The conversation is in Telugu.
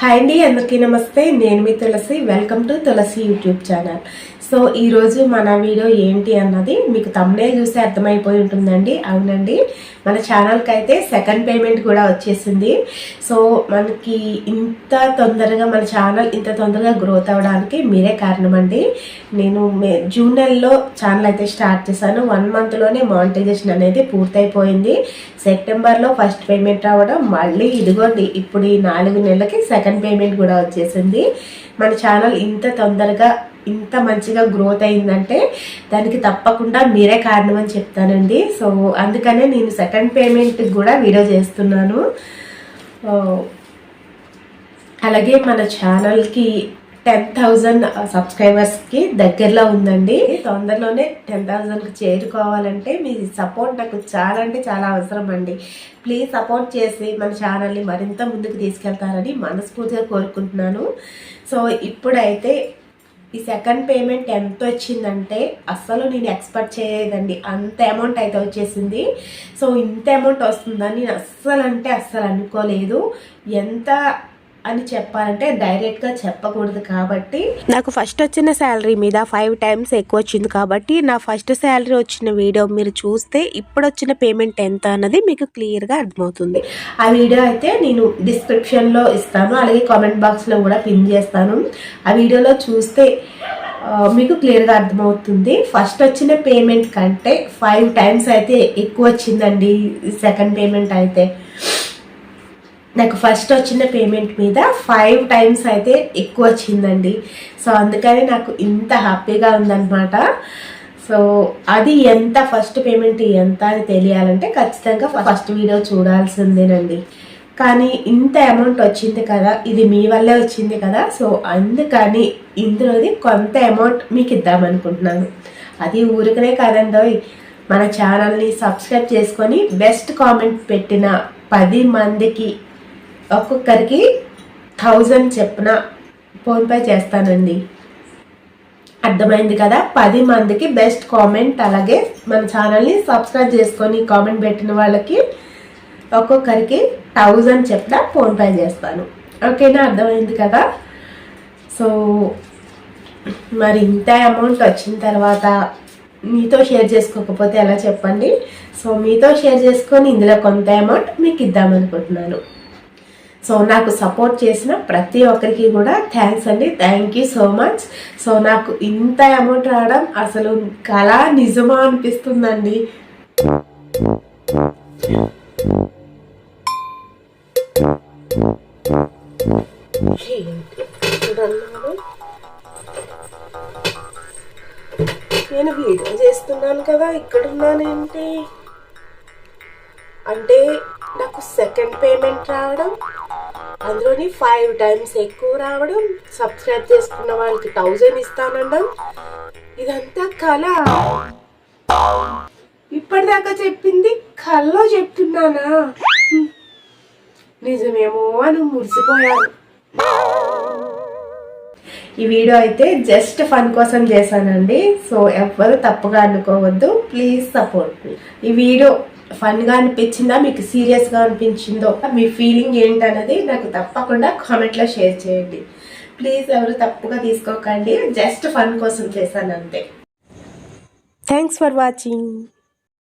హాయ్ అండి అందరికీ నమస్తే. నేను మీ Tulasi. Welcome to Tulasi YouTube channel. So ఈరోజు మన వీడియో ఏంటి అన్నది మీకు తమ్నే చూస్తే అర్థమైపోయి ఉంటుందండి. అవునండి. మన ఛానల్కి అయితే సెకండ్ పేమెంట్ కూడా వచ్చేసింది. సో మనకి ఇంత తొందరగా మన ఛానల్ ఇంత తొందరగా గ్రోత్ అవ్వడానికి మీరే కారణం అండి నేను జూన్ నెలలో ఛానల్ అయితే స్టార్ట్ చేశాను. వన్ మంత్లోనే మానిటైజేషన్ అనేది పూర్తయిపోయింది. సెప్టెంబర్లో ఫస్ట్ పేమెంట్ రావడం మళ్ళీ ఇదిగోండి ఇప్పుడు ఈ నాలుగు నెలలకి సెకండ్ పేమెంట్ కూడా వచ్చేసింది. మన ఛానల్ ఇంత తొందరగా ఇంత మంచిగా గ్రోత్ అయిందంటే దానికి తప్పకుండా మీరే కారణం అని చెప్తానండి. సో అందుకనే నేను సెకండ్ పేమెంట్ కూడా వీడియో చేస్తున్నాను. అలాగే మన ఛానల్కి టెన్ థౌజండ్ సబ్స్క్రైబర్స్కి దగ్గరలో ఉందండి. తొందరలోనే టెన్ థౌజండ్కి చేరుకోవాలంటే మీ సపోర్ట్ నాకు చాలా అంటే చాలా అవసరం అండి ప్లీజ్ సపోర్ట్ చేసి మన ఛానల్ని మరింత ముందుకు తీసుకెళ్తారని మనస్ఫూర్తిగా కోరుకుంటున్నాను. సో ఇప్పుడైతే ఈ సెకండ్ పేమెంట్ ఎంత వచ్చిందంటే అస్సలు నేను ఎక్స్పెక్ట్ చేయలేదండి. అంత అమౌంట్ అయితే వచ్చేసింది. సో ఇంత అమౌంట్ వస్తుందని నేను అస్సలు అంటే అస్సలు అనుకోలేదు. ఎంత అని చెప్పాలంటే డైరెక్ట్గా చెప్పకూడదు కాబట్టి. నాకు ఫస్ట్ వచ్చిన శాలరీ మీద ఫైవ్ టైమ్స్ ఎక్కువ వచ్చింది కాబట్టి నా ఫస్ట్ శాలరీ వచ్చిన వీడియో మీరు చూస్తే ఇప్పుడు వచ్చిన పేమెంట్ ఎంత అన్నది మీకు క్లియర్గా అర్థమవుతుంది. ఆ వీడియో అయితే నేను డిస్క్రిప్షన్లో ఇస్తాను అలాగే కామెంట్ బాక్స్లో కూడా పిన్ చేస్తాను. ఆ వీడియోలో చూస్తే మీకు క్లియర్గా అర్థమవుతుంది. ఫస్ట్ వచ్చిన పేమెంట్ కంటే ఫైవ్ టైమ్స్ అయితే ఎక్కువ వచ్చిందండి సెకండ్ పేమెంట్ అయితే. నాకు ఫస్ట్ వచ్చిన పేమెంట్ మీద ఫైవ్ టైమ్స్ అయితే ఎక్కువ వచ్చిందండి. సో అందుకని నాకు ఇంత హ్యాపీగా ఉందన్నమాట. సో అది ఎంత ఫస్ట్ పేమెంట్ ఎంత అని తెలియాలంటే ఖచ్చితంగా ఫస్ట్ వీడియో చూడాల్సిందేనండి. కానీ ఇంత అమౌంట్ వచ్చింది కదా ఇది మీ వల్లే వచ్చింది కదా సో అందుకని ఇందులోది కొంత అమౌంట్ మీకు ఇద్దామనుకుంటున్నాను. అది ఊరికనే కాదండి మన ఛానల్ని సబ్స్క్రైబ్ చేసుకొని బెస్ట్ కామెంట్ పెట్టిన పది మందికి ఒక్కొక్కరికి థౌజండ్ చెప్పున ఫోన్పే చేస్తానండి. అర్థమైంది కదా? పది మందికి బెస్ట్ కామెంట్ అలాగే మన ఛానల్ని సబ్స్క్రైబ్ చేసుకొని కామెంట్ పెట్టిన వాళ్ళకి ఒక్కొక్కరికి థౌజండ్ చెప్పిన ఫోన్పే చేస్తాను. ఓకేనా అర్థమైంది కదా? సో మరి ఇంత అమౌంట్ వచ్చిన తర్వాత మీతో షేర్ చేసుకోకపోతే ఎలా చెప్పండి? సో మీతో షేర్ చేసుకొని ఇందులో కొంత అమౌంట్ మీకు ఇద్దామనుకుంటున్నాను. సో నాకు సపోర్ట్ చేసిన ప్రతి ఒక్కరికి కూడా థ్యాంక్స్ అండి. Thank you so much so నాకు ఇంత అమౌంట్ రావడం అసలు కళ నిజమా అనిపిస్తుందండి. నేను వీడియో చేస్తున్నాను కదా ఇక్కడ ఉన్నానేంటి అంటే నాకు సెకండ్ పేమెంట్ రావడం అందులోని ఫైవ్ టైమ్స్ ఎక్కువ రావడం సబ్స్క్రైబ్ చేసుకున్న వాళ్ళకి థౌజండ్ ఇస్తానండం ఇదంతా కళ. ఇప్పటిదాకా చెప్పింది కల్లో చెప్తున్నానా? నిజమేమో అని మురిసిపోయాను. ఈ వీడియో అయితే జస్ట్ ఫన్ కోసం చేశానండి. సో ఎవ్వరు తప్పుగా అనుకోవద్దు. ప్లీజ్ సపోర్ట్ ఈ వీడియో ఫన్గా అనిపించిందా? మీకు సీరియస్గా అనిపించిందో? మీ ఫీలింగ్ ఏంటన్నది నాకు తప్పకుండా కామెంట్లో షేర్ చేయండి. ప్లీజ్ ఎవరు తప్పుగా తీసుకోకండి. జస్ట్ ఫన్ కోసం చేశాను అంతే. Thanks for watching